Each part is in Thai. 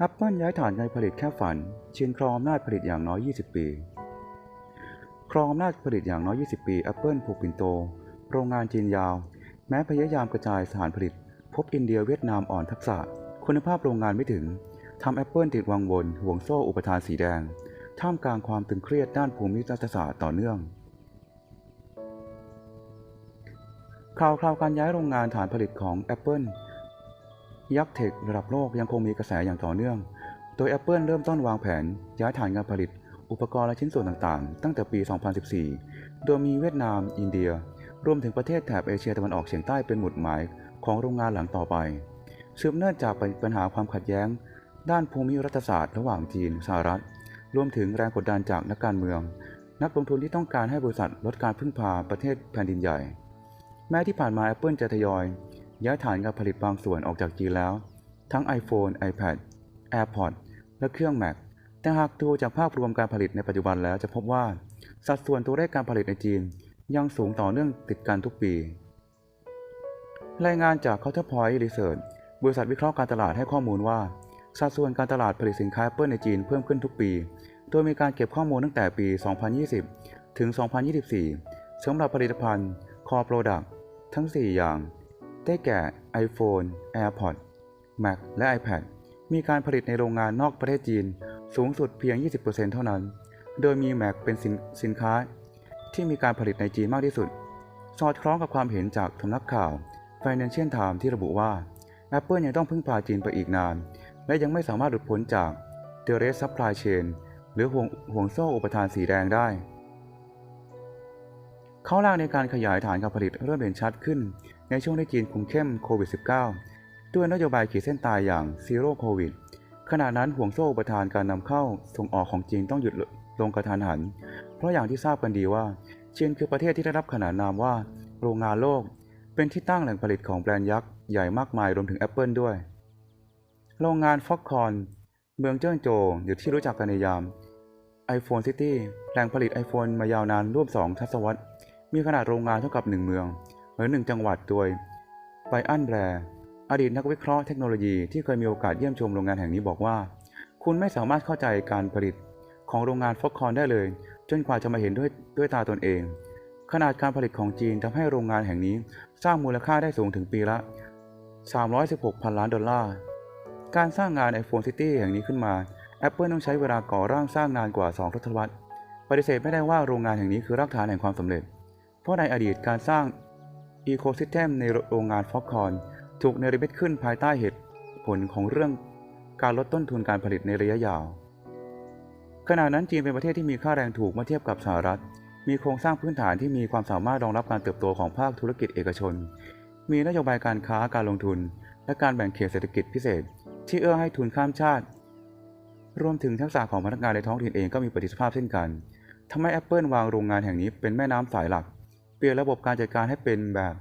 Apple ย้ายฐานการผลิตแค่ฝันชินครองอำนาจผลิตอย่างน้อย 20 ปี ครองอำนาจผลิตอย่างน้อย 20 ปี Apple ผูกปินโต โรงงานจีนยาว แม้พยายามกระจายสถานผลิต พบอินเดียเวียดนามอ่อนทักษะ คุณภาพโรงงานไม่ถึงทำ Apple ติดวังวนห่วงโซ่อุปทานสีแดง ท่ามกลางความตึงเครียดด้านภูมิรัฐศาสตร์ต่อเนื่องข่าวคราวการย้ายโรงงานฐานผลิตของ Apple ยักษ์เทคระดับโลกยังคงมีกระแสอย่างต่อเนื่อง โดย Apple เริ่มต้นวางแผน ย้ายฐานการผลิต อุปกรณ์และชิ้นส่วนต่างๆ ตั้งแต่ปี 2014 โดยมีเวียดนาม อินเดีย รวมถึงประเทศแถบเอเชียตะวันออกเฉียงใต้เป็นหมุดหมายของโรงงานหลังต่อไปสืบเนื่องจากปัญหาความขัดแย้ง ด้านภูมิรัฐศาสตร์ระหว่างจีนสหรัฐ รวมถึงแรงกดดันจากนักการเมือง นักลงทุนที่ต้องการให้บริษัทลดการพึ่งพาประเทศแผ่นดินใหญ่ แม้ที่ผ่านมา Apple จะทยอย ย้ายฐานการผลิตบางส่วนออกจากจีนแล้ว ทั้ง iPhone, iPad, AirPods และเครื่อง Mac แต่หากดูจากภาพรวมการผลิตในปัจจุบันแล้วจะพบว่า สัดส่วนตัวเลขการผลิตในจีนยังสูงต่อเนื่องติดกันทุกปี รายงานจาก Counterpoint Research บริษัทวิเคราะห์การตลาดให้ข้อมูลว่า สัดส่วนการตลาดผลิตสินค้า Apple ในจีนเพิ่มขึ้นทุกปี โดยมีการเก็บข้อมูลตั้งแต่ปี 2020 ถึง 2024 สำหรับผลิตภัณฑ์ Core Product ทั้ง 4 อย่าง ได้แก่ iPhone, AirPods, Mac และ iPad มีการผลิตในโรงงานนอกประเทศจีน สูงสุดเพียง 20%เท่านั้น โดยมี Mac เป็นสินสินค้า ที่มีการผลิตในจีนมากที่สุด สอดคล้องกับความเห็นจากสำนักข่าว Financial Times ที่ระบุว่า Apple ยังต้องพึ่งพาจีนไปอีกนาน และยังไม่สามารถหลุดพ้นจาก The Red Supply Chain หรือห่วงห่วงโซ่อุปทานสีแดงได้เข้อแรกในการขยายฐานการผลิตเริ่มเห็นชัดขึ้น ในช่วงที่จีนคุมเข้มโควิด -19 ด้วยนโยบายขีดเส้นตายอย่าง Zero Covid ขณะนั้นห่วงโซ่อุปทานการนำเข้าส่งออกของจีนต้องหยุดลงกระทันหัน เพราะอย่างที่ทราบกันดีว่าจีนคือประเทศที่ได้รับขนานนามว่า โรงงานโลก เป็นที่ตั้งแหล่งผลิตของแบรนด์ยักษ์ใหญ่มากมายรวมถึง Apple ด้วย โรงงานฟ็อกคอนเมืองเจิ้งโจวหรือที่รู้จักกันในยาม iPhone City แหล่งผลิต iPhone มายาวนานร่วม 2 ทศวรรษ มีขนาดโรงงานเท่ากับ 1 เมือง หรือ1จังหวัดโดยไบอันแบร์อดีตนักวิเคราะห์เทคโนโลยีที่เคยมีโอกาสเยี่ยมชมโรงงานแห่งนี้บอกว่า คุณไม่สามารถเข้าใจการผลิตของโรงงานฟ็อกคอนได้เลย จนกว่าจะมาเห็นด้วยด้วยตาตนเอง ขนาดการผลิตของจีนทำให้โรงงานแห่งนี้สร้างมูลค่าได้สูงถึงปีละ 316พันล้านดอลลาร์ การสร้างงาน iPhone City แห่งนี้ขึ้นมา Apple ต้องใช้เวลาก่อร่างสร้างนานกว่า 2 ทศวรรษ ปฏิเสธไม่ได้ว่าโรงงานแห่งนี้คือรากฐานแห่งความสำเร็จ เพราะในอดีตการสร้าง อีโคซิสเต็มในโรงงานฟอกคอนถูกเนรมิตขึ้นภายใต้เหตุผลของเรื่องการลดต้นทุนการผลิตในระยะยาว ขณะนั้นจีนเป็นประเทศที่มีค่าแรงถูกเมื่อเทียบกับสหรัฐ มีโครงสร้างพื้นฐานที่มีความสามารถรองรับการเติบโตของภาคธุรกิจเอกชน มีนโยบายการค้าการลงทุน และการแบ่งเขตเศรษฐกิจพิเศษ ที่เอื้อให้ทุนข้ามชาติ รวมถึงทักษะของพนักงานในท้องถิ่นเองก็มีประสิทธิภาพเช่นกันทำให้ Apple วางโรงงานแห่งนี้เป็นแม่น้ำสายหลัก ปลี่ยนระบบการจัดการให้เป็นแบบ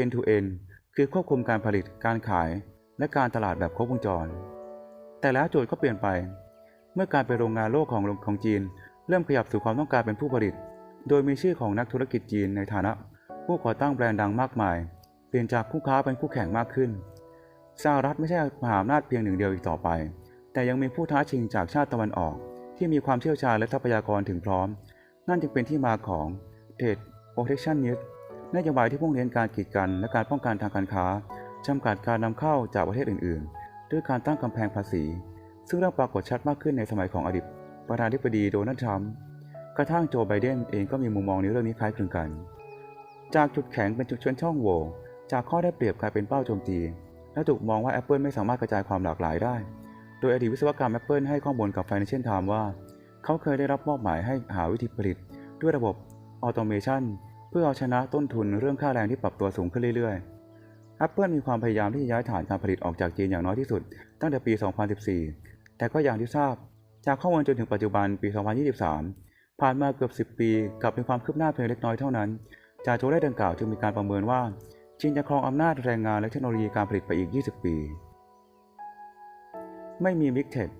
end to end คือควบคุมการผลิต การขาย และการตลาดแบบครบวงจร แต่แล้วโจทย์ก็เปลี่ยนไป เมื่อการเป็นโรงงานโลกของของจีน เริ่มขยับสู่ความต้องการเป็นผู้ผลิต โดยมีชื่อของนักธุรกิจจีนในฐานะ ผู้ก่อตั้งแบรนด์ดังมากมาย เปลี่ยนจากคู่ค้าเป็นคู่แข่งมากขึ้น สหรัฐไม่ใช่มหาอำนาจเพียงหนึ่งเดียวอีกต่อไป แต่ยังมีผู้ท้าชิงจากชาติตะวันออก ที่มีความเชี่ยวชาญและทรัพยากรถึงพร้อม นั่นจึงเป็นที่มาของเท็ด Protectionist นโยบายที่พุ่งเน้นการกีดกันและการป้องกันทางการค้าจำกัดการนำเข้าจากประเทศอื่น ๆ ด้วยการตั้งกำแพงภาษี ซึ่งเริ่มปรากฏชัดมากขึ้นในสมัยของอดีตประธานาธิบดีโดนัลด์ทรัมป์กระทั่งโจไบเดนเองก็มีมุมมองในเรื่องนี้คล้ายคลึงกัน จากจุดแข็งเป็นจุดชนช่องโหว่จากข้อได้เปรียบกลายเป็นเป้าโจมตี และถูกมองว่า Apple ไม่สามารถกระจายความหลากหลายได้ โดยอดีตวิศวกรรม Apple ให้ข้อมูลกับ Financial Times ว่า เขาเคยได้รับมอบหมายให้หาวิธีผลิต ด้วยระบบ ออโตเมชันเพื่อเอาชนะต้นทุนเรื่องค่าแรงที่ปรับตัวสูงขึ้นเรื่อยๆ Apple มีความพยายามที่จะย้ายฐานการผลิตออกจากจีนอย่างน้อยที่สุด ตั้งแต่ปี 2014 แต่ก็อย่างที่ทราบ จากข้อมูลจนถึงปัจจุบันปี 2023 ผ่านมาเกือบ 10 ปีกลับเป็นความคืบหน้าเพียงเล็กน้อยเท่านั้น จากตัวเลขดังกล่าวจึงมีการประเมินว่าจีนจะครองอำนาจแรงงานและเทคโนโลยีการผลิตไปอีก 20 ปี ไม่มี Big Tech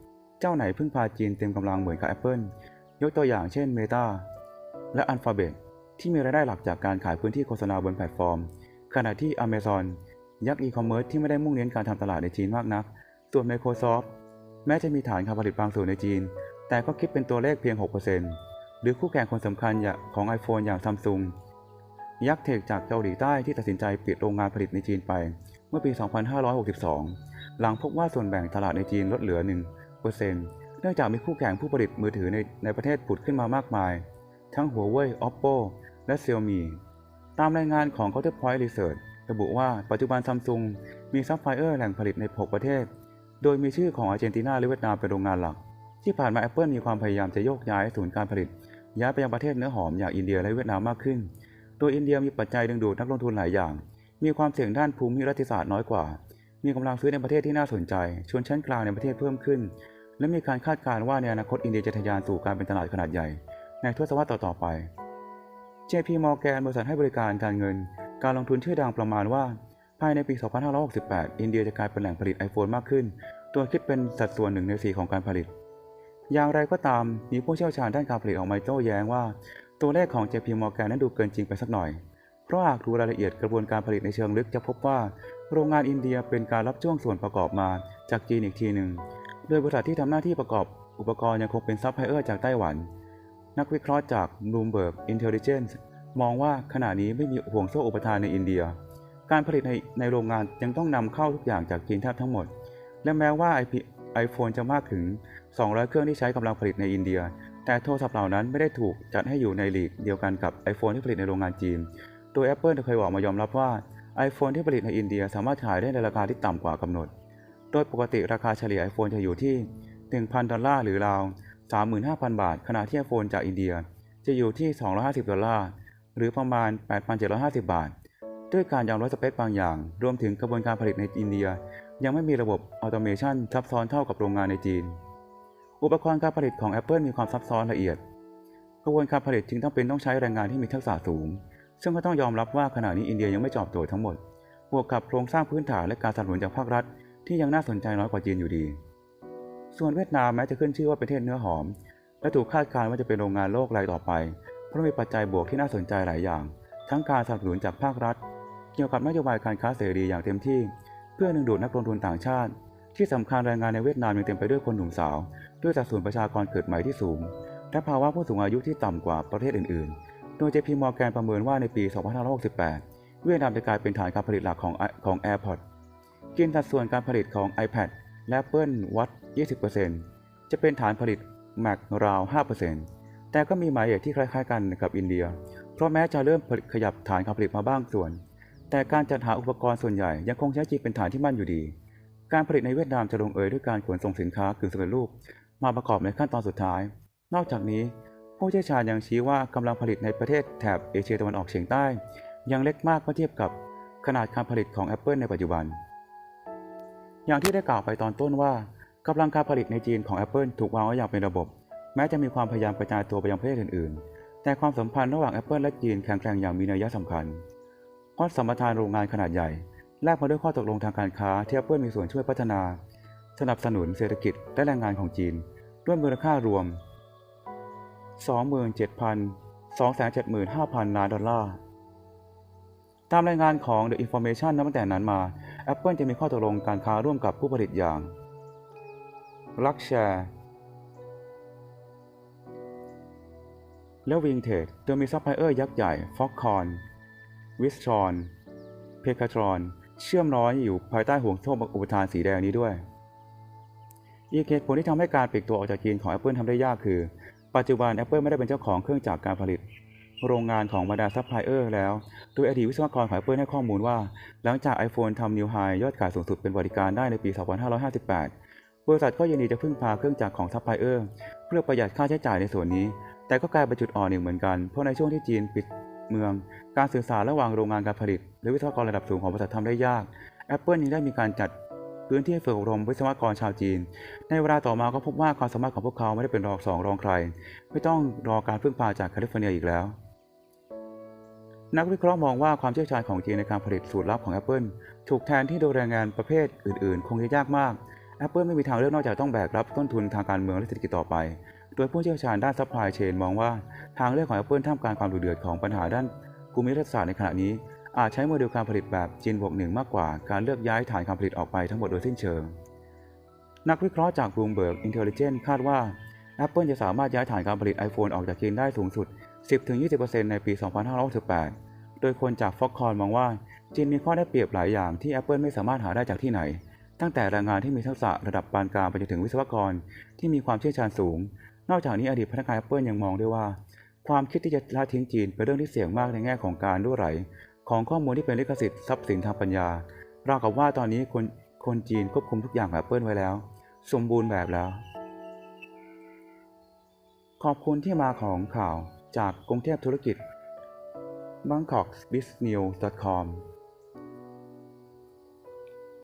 เจ้าไหนพึ่งพาจีนเต็มกำลังเหมือนกับ Apple ยกตัวอย่างเช่น Meta และ Alphabet ที่มีรายได้หลักจากการขายพื้นที่โฆษณาบนแพลตฟอร์ม ขณะที่ Amazon ยักษ์อีคอมเมิร์ซที่ไม่ได้มุ่งเน้นการทำตลาดในจีนมากนัก ส่วน Microsoft แม้จะมีฐานการผลิตบางส่วนในจีน แต่ก็คิดเป็นตัวเลขเพียง 6%หรือคู่แข่งคนสำคัญอย่างของ iPhone อย่างซัมซุงยักษ์เทคจากเกาหลีใต้ที่ตัดสินใจปิดโรงงานผลิตในจีนไป เมื่อปี 2562 หลังพบว่าส่วนแบ่งตลาดในจีนลดเหลือ 1%เนื่องจากมีคู่แข่งผู้ผลิตมือถือในในประเทศผุดขึ้นมามากมาย ทั้ง Huawei, Oppo และ Xiaomi ตามรายงานของ Counterpoint Research ระบุว่าปัจจุบันซัมซุงมีซัพพลายเออร์แหล่งผลิตใน 6 ประเทศ โดยมีชื่อของอาร์เจนตินาและเวียดนามเป็นโรงงานหลัก ที่ผ่านมา Apple มีความพยายามจะโยกย้ายศูนย์การผลิต ย้ายไปยังประเทศเนื้อหอมอย่างอินเดียและเวียดนามมากขึ้น โดยอินเดียมีปัจจัยดึงดูดนักลงทุนหลายอย่าง มีความเสี่ยงด้านภูมิรัฐศาสตร์น้อยกว่า มีกำลังซื้อในประเทศที่น่าสนใจ ชนชั้นกลางในประเทศเพิ่มขึ้น และมีการคาดการณ์ว่าในอนาคตอินเดียจะทะยานสู่การเป็นตลาดขนาดใหญ่ ในทศวรรษต่อๆไป JP Morgan บริษัทให้บริการการเงิน การลงทุนชื่อดังประมาณว่า ภายในปี 2568 อินเดียจะกลายเป็นแหล่งผลิต iPhone มากขึ้น ตัวคิดเป็นสัดส่วนหนึ่งในสี่ของการผลิต อย่างไรก็ตาม มีผู้เชี่ยวชาญด้านการผลิตออกมาโต้แย้งว่า ตัวเลขของ JP Morgan นั้นดูเกินจริงไปสักหน่อย เพราะหากดูรายละเอียดกระบวนการผลิตในเชิงลึกจะพบว่า โรงงานอินเดียเป็นการรับช่วงส่วนประกอบมาจากจีนอีกทีหนึ่ง โดยบริษัทที่ทำหน้าที่ประกอบอุปกรณ์ยังคงเป็นซัพพลายเออร์จากไต้หวัน นักวิเคราะห์จาก Bloomberg Intelligence มองว่าขณะนี้ไม่มีห่วงโซ่อุปทานในอินเดีย การผลิตในในโรงงานยังต้องนำเข้าทุกอย่างจากจีนแทบทั้งหมด และแม้ว่า IP iPhone จะมากถึง 200 เครื่องที่ใช้กำลังผลิตในอินเดีย แต่โทรศัพท์เหล่านั้นไม่ได้ถูกจัดให้อยู่ในลีกเดียวกันกับ iPhone ที่ผลิตในโรงงานจีน โดย Apple เคยบอกมายอมรับว่า iPhone ที่ผลิตในอินเดียสามารถขายได้ในราคาที่ต่ำกว่ากำหนด โดยปกติราคาเฉลี่ย iPhone จะอยู่ที่ 1,000 ดอลลาร์หรือราว 35,000 บาท ขณะที่ iPhone จากอินเดีย จะอยู่ที่ 250 ดอลลาร์ หรือประมาณ 8,750 บาท ด้วยการยอมลดสเปคบางอย่าง รวมถึงกระบวนการผลิตในอินเดีย ยังไม่มีระบบออโตเมชันซับซ้อนเท่ากับโรงงานในจีน อุปกรณ์การผลิตของ Apple มีความซับซ้อนละเอียด กระบวนการผลิตจึงต้องเป็นต้องใช้แรงงานที่มีทักษะสูง ซึ่งก็ต้องยอมรับว่าขณะนี้อินเดียยังไม่จอบโจทย์ทั้งหมด บวกกับโครงสร้างพื้นฐานและการสนับสนุนจากภาครัฐ ที่ยังน่าสนใจน้อยกว่าจีนอยู่ดี ส่วนเวียดนามแม้จะขึ้นชื่อว่าเป็นประเทศเนื้อหอม และถูกคาดการณ์ว่าจะเป็นโรงงานโลกรายต่อไป เพราะมีปัจจัยบวกที่น่าสนใจหลายอย่าง ทั้งการสนับสนุนจากภาครัฐ เกี่ยวกับนโยบายการค้าเสรีอย่างเต็มที่ เพื่อดึงดูดนักลงทุนต่างชาติ ที่สำคัญแรงงานในเวียดนามยังเต็มไปด้วยคนหนุ่มสาว ด้วยสัดส่วนประชากรเกิดใหม่ที่สูง และภาวะผู้สูงอายุที่ต่ำกว่าประเทศอื่นๆ โดย JP Morgan ประเมินว่าในปี 2568 เวียดนามจะกลายเป็นฐานการผลิตหลักของของ AirPods กินสัดส่วนการผลิตของ iPad และ Apple Watch 20%จะเป็นฐานผลิต Mac ราว 5%แต่ก็มีหมายเหตุที่คล้ายๆกันกับอินเดีย เพราะแม้จะเริ่มขยับฐานการผลิตมาบ้างส่วน แต่การจัดหาอุปกรณ์ส่วนใหญ่ยังคงใช้จีนเป็นฐานที่มั่นอยู่ดี การผลิตในเวียดนามจะลงเอยด้วยการขนส่งสินค้ากึ่งสำเร็จรูป มาประกอบในขั้นตอนสุดท้าย นอกจากนี้ผู้เชี่ยวชาญยังชี้ว่ากำลังผลิตในประเทศแถบเอเชียตะวันออกเฉียงใต้ ยังเล็กมากเมื่อเทียบกับขนาดการผลิตของ Apple ในปัจจุบัน อย่างที่ได้กล่าวไปตอนต้นว่า กำลังการผลิตในจีนของ Apple ถูกวางไว้อย่างเป็นระบบ แม้จะมีความพยายามกระจายตัวไปยังประเทศอื่น ๆ แต่ความสัมพันธ์ระหว่าง Apple และจีนแข็งแกร่งอย่างมีนัยสำคัญเพราะสัมปทานโรงงานขนาดใหญ่แลกมาด้วยข้อตกลงทางการค้าที่ Apple มีส่วนช่วยพัฒนา สนับสนุนเศรษฐกิจและแรงงานของจีน ด้วยมูลค่ารวม 27,275,000 ล้านดอลลาร์ตามรายงานของ The Information นับตั้งแต่นั้นมา Apple จะมีข้อตกลงการค้าร่วมกับผู้ผลิตอย่าง ลักแชร์และวิงเทจโดยมีซัพพลายเออร์ยักษ์ใหญ่ Foxconn w i s t r o n p e c a t r o n เชื่อมร้อยอยู่ภายใต้ห่วงโซ่อุปทานสีแดงนี้ด้วยอีกเหตุผลที่ทำให้การปลีกตัวออกจากจีนของ Apple ทำได้ยากคือ ปัจจุบัน Apple ไม่ได้เป็นเจ้าของเครื่องจักรการผลิต โรงงานของบรรดาซัพพลายเออร์แล้ว โดยอดีตวิศวกรของ Apple ให้ข้อมูลว่า หลังจาก iPhone ทำนิวไฮยอดขายสูงสุดเป็นบริการได้ในปี 2558 บริษัทก็ยินดีจะพึ่งพาเครื่องจักรของซัพพลายเออร์เพื่อประหยัดค่าใช้จ่ายในส่วนนี้ แต่ก็กลายเป็นจุดอ่อนหนึ่งเหมือนกัน เพราะในช่วงที่จีนปิดเมือง การสื่อสารระหว่างโรงงานการผลิตและวิศวกรระดับสูงของบริษัททำได้ยาก Apple ยังได้มีการจัดพื้นที่ฝึกอบรมวิศวกรชาวจีน ในเวลาต่อมาก็พบว่าความสามารถของพวกเขาไม่ได้เป็นรองสองรองใคร ไม่ต้องรอการพึ่งพาจากแคลิฟอร์เนียอีกแล้ว นักวิเคราะห์มองว่าความเชี่ยวชาญของจีนในการผลิตสูตรลับของ Apple ถูกแทนที่โดยแรงงานประเภทอื่น ๆ คงจะยากมาก Apple ไม่มีทางเลือกนอกจากต้องแบกรับต้นทุนทางการเมืองและเศรษฐกิจต่อไป โดยผู้เชี่ยวชาญด้านซัพพลายเชนมองว่าทางเลือกของ Apple ท่ามกลางความดุเดือดของปัญหาด้านภูมิรัฐศาสตร์ในขณะนี้ อาจใช้โมเดลการผลิตแบบจีนบวกหนึ่งมากกว่าการเลือกย้ายฐานการผลิตออกไปทั้งหมดโดยสิ้นเชิง นักวิเคราะห์จาก Bloomberg Intelligence คาดว่า Apple จะสามารถย้ายฐานการผลิต iPhone ออกจากจีนได้สูงสุด 10-20%ในปี 2568 โดยคนจาก Foxconn มองว่าจีนมีข้อได้เปรียบหลายอย่างที่ Apple ไม่สามารถหาได้จากที่ไหน ตั้งแต่แรงงานที่มีทักษะระดับปานกลางไปจนถึงวิศวกรที่มีความเชี่ยวชาญสูง นอกจากนี้อดีตพนักงาน Apple ยังมองด้วยว่า ความคิดที่จะละทิ้งจีนเป็นเรื่องที่เสี่ยงมากในแง่ของการรั่วไหล ของข้อมูลที่เป็นลิขสิทธิ์ทรัพย์สินทางปัญญาราวกับว่าตอนนี้คนคนจีนควบคุมทุกอย่างของ Apple ไว้แล้ว สมบูรณ์แบบแล้ว ขอบคุณที่มาของข่าวจากกรุงเทพธุรกิจ bangkokbusinessnews.com